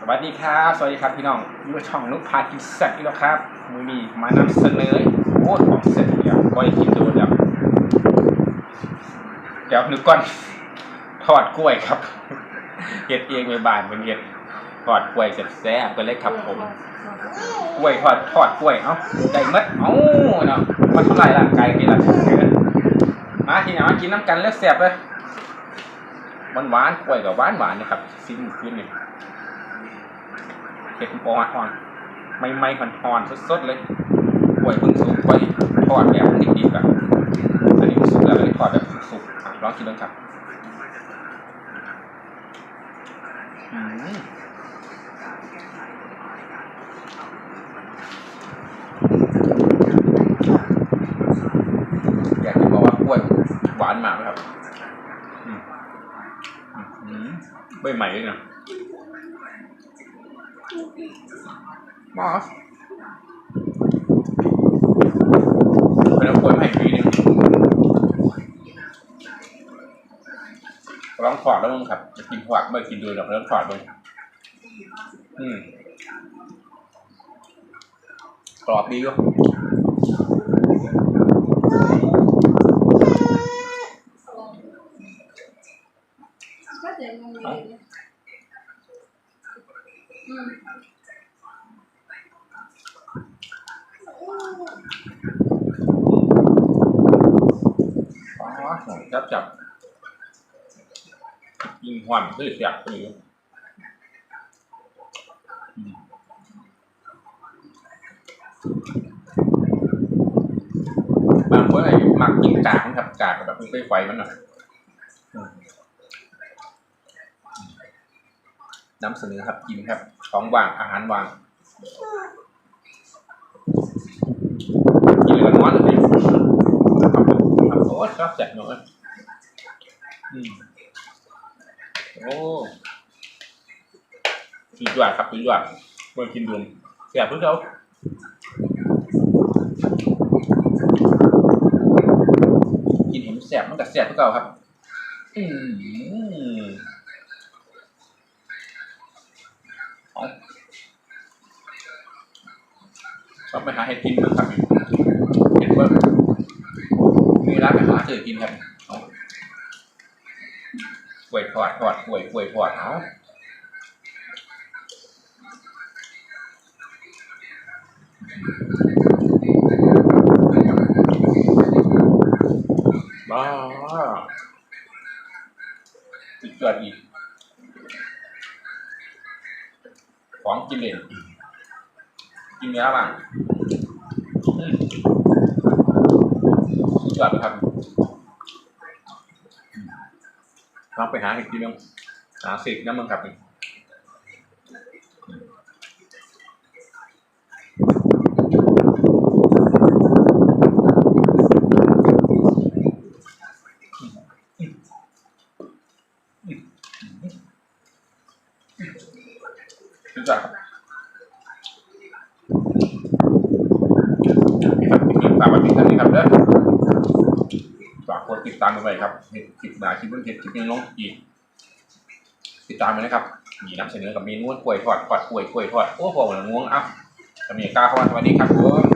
สวัสดีครับ สวัสดีครับพี่น้องอยู่กับช่องนุกพากินแซ่บอีกแล้วครับมือนี้มานำเสนอโอ้ของเสร็จแล้วบ่ได้กินโดนแล้วเดี๋ยวนึกก่อนทอดกล้วยครับเฮ็ดเองในบ้านเป็นเฮ็ดทอดกล้วยแซ่บๆกันเลยครับผมกล้วยทอดทอดกล้วยเอ้าได้หมดเอ้าเนาะมาทำลายร่างกายนี่ล่ะมาทีนี้มากินน้ำกันแล้วแซ่บเลยหวานๆกล้วยกับหวานๆนะครับซิมขึ้นนี่ เห็ดปออ่อนไม่ไม่ๆอ่อนสดๆเลยป่วยเพิ่งสุกไว้ทอดแบบดิบๆอะอันนี้สุกแล้วเลยทอดแบบสุกๆอะลองกินดูครับอืมอยากจะบอกว่ากล้วยหวานมากครับอืมอืมใบใหม่เลยนะ มอสเป็นกล้วยใหม่ปีนึงลองถอดแล้วมึงครับ จะกินถอดไม่กินดูหรอกลองถอดมึงอืมกรอบดีอยู่ก็เดี๋ยวงงเลยนะอืม อ๋อ จับจับยิงหวันคือเสียบไปอยู่บางคนไอ้มักกินกากนะครับกากแบบไม่ไฟมันหน่อยน้ำเสนอครับกินครับ ของวางอาหารวางกินเลยนอนเลยครับครับโอ้ชอบจัดเนอะอืมโอ้สุดยอดครับสุดยอดเมื่อกินรวมเสียเพื่อเขากินเห็นแสบมันกับแสบเพื่อเขาครับ อืมเอา ชอบไปหาเห็ดกินมั้งครับเห็ดเบิ้งมีร้านอาหารเจอกินครับเอากล้วยทอดทอดกล้วยกล้วยทอดเอาบ้าอีกเกิดอีก ของกินเล่นกินเนื้อบ้างสุดยอดครับลองไปหาอีกทีนึงหาสิกน้ำมันครับสุด ยอดครับนี่ครับคลิปนี้ฝากไว้เพียงเท่านี้ครับเด้อฝากกดติดตามกันไปครับเห็นคลิปหนาคลิปบนเห็นคลิปยังลงอีก ติดตามไปนะครับ มีนำเสนอกับเมนูกล้วยทอดกอดกล้วยกล้วยทอดโอ้โหง่วงอะจะมีก้าเข้ามาสวัสดีครับผม